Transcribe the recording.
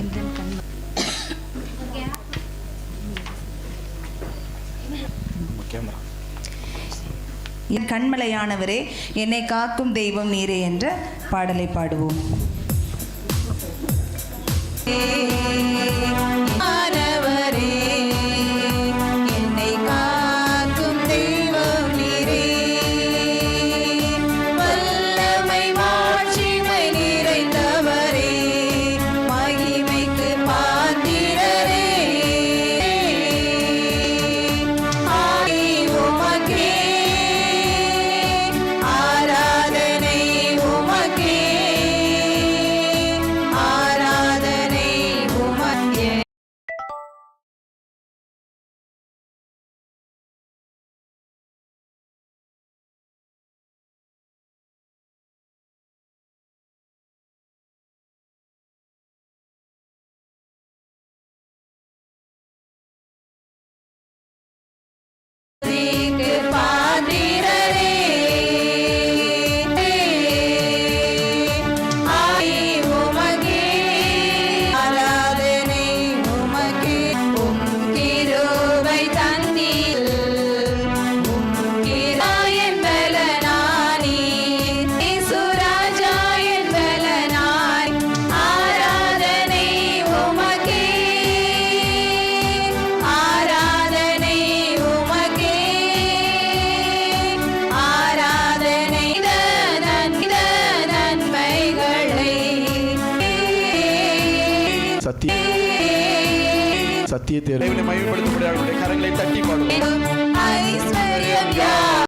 என்றன் கண் என் கண்மலையானவரே என்னை காக்கும் தெய்வம் நீரே என்ற பாடலை பாடுவோம். சத்திய சத்தியத்தை மையப்படுத்தும்படியாக கரங்களை தட்டி பாடுவோம்.